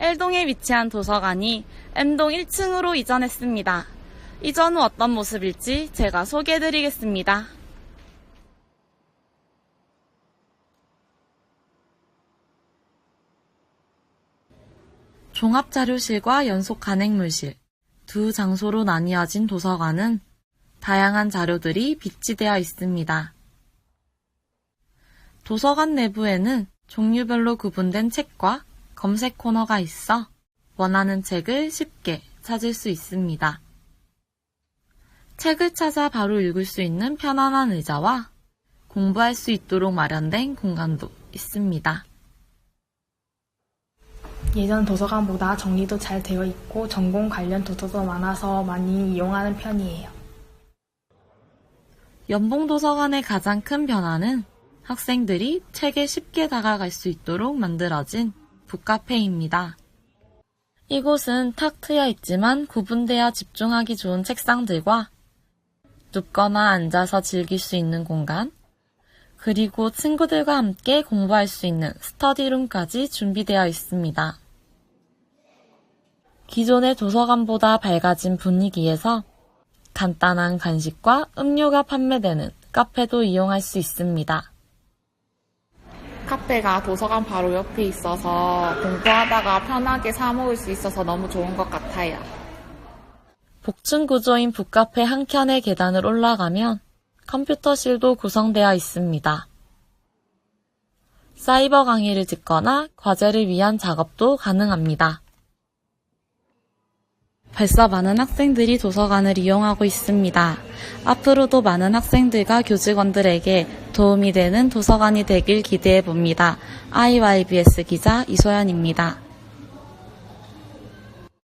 L동에 위치한 도서관이 M동 1층으로 이전했습니다. 이전 후 어떤 모습일지 제가 소개해드리겠습니다. 종합자료실과 연속 간행물실 두 장소로 나뉘어진 도서관은 다양한 자료들이 비치되어 있습니다. 도서관 내부에는 종류별로 구분된 책과 검색 코너가 있어 원하는 책을 쉽게 찾을 수 있습니다. 책을 찾아 바로 읽을 수 있는 편안한 의자와 공부할 수 있도록 마련된 공간도 있습니다. 예전 도서관보다 정리도 잘 되어 있고 전공 관련 도서도 많아서 많이 이용하는 편이에요. 연봉도서관의 가장 큰 변화는 학생들이 책에 쉽게 다가갈 수 있도록 만들어진 북카페입니다. 이곳은 탁 트여 있지만 구분되어 집중하기 좋은 책상들과 눕거나 앉아서 즐길 수 있는 공간, 그리고 친구들과 함께 공부할 수 있는 스터디룸까지 준비되어 있습니다. 기존의 도서관보다 밝아진 분위기에서 간단한 간식과 음료가 판매되는 카페도 이용할 수 있습니다. 카페가 도서관 바로 옆에 있어서 공부하다가 편하게 사 먹을 수 있어서 너무 좋은 것 같아요. 복층 구조인 북카페 한 켠의 계단을 올라가면 컴퓨터실도 구성되어 있습니다. 사이버 강의를 듣거나 과제를 위한 작업도 가능합니다. 벌써 많은 학생들이 도서관을 이용하고 있습니다. 앞으로도 많은 학생들과 교직원들에게 도움이 되는 도서관이 되길 기대해 봅니다. IYBS 기자 이소연입니다.